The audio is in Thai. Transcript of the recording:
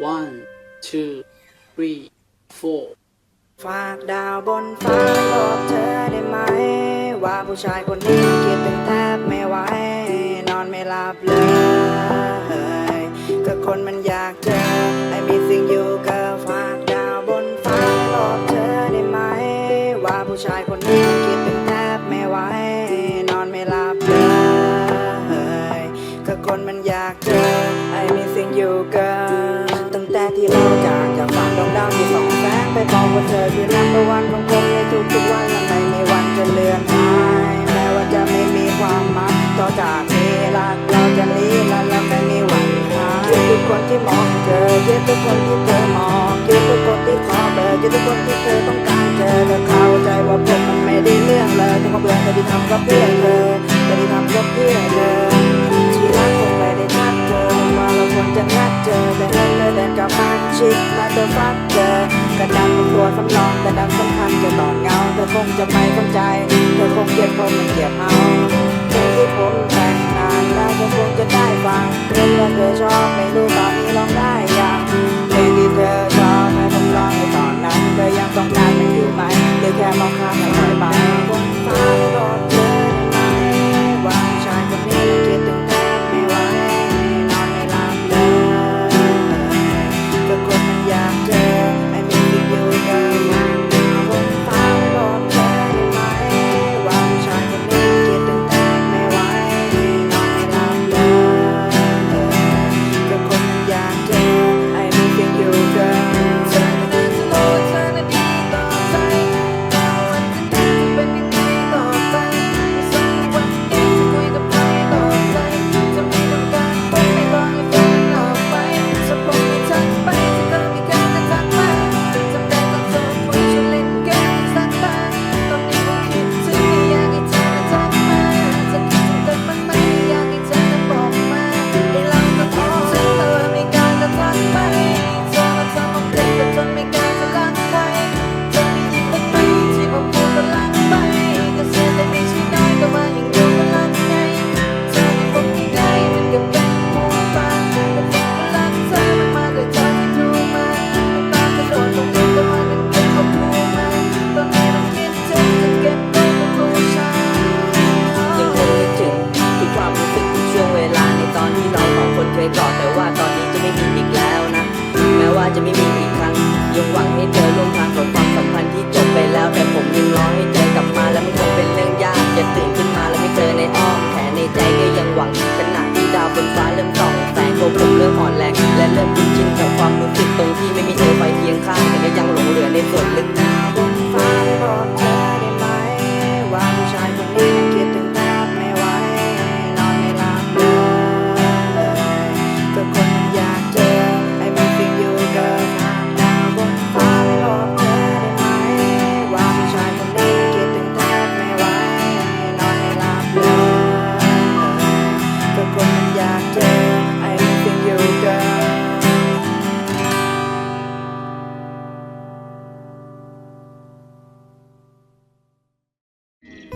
one two three four ฝากดาวบนฟ้าบอกเธอได้ไหม ว่าผู้ชายคนนี้คิดถึงแทบไม่ไหว นอนไม่หลับเลย ก็คนมันอยากเจอ ที่เราจากจากฝันดวงดาวที่สองแสงไปบอกว่าเธอคือนัมเบอร์วันของผมในทุกๆวันและไม่มีวันจะเลือนหายแม้ว่าจะไม่มีความหมายต่อจากนี้รักเราจะนี้และไม่มีวันหายคิดทุกคนที่มองเจอคิดทุกคนที่เธอมองคิดทุกคนที่ขอเบอร์คิดทุกคนที่เธอต้องการเจอเธอเข้าใจว่าผมมันไม่ได้เรื่องเลยแต่ความเบื่อแต่ที่ทำก็เพื่อเธอ ชิดมาเตอฟักเจอกระดันเป็นตัวสำรองกระดังสำคัญจะต่อเงาเธอคงจะไม่เข้าใจ เธอคงเกลียดผมไม่เกลียดเอา สอนเคยกอแต่ว่าตอนนี้จะไม่มีอีกแล้วนะ แม้ว่าจะไม่มีอีกครั้งยังหวังให้เธอร่วมทาง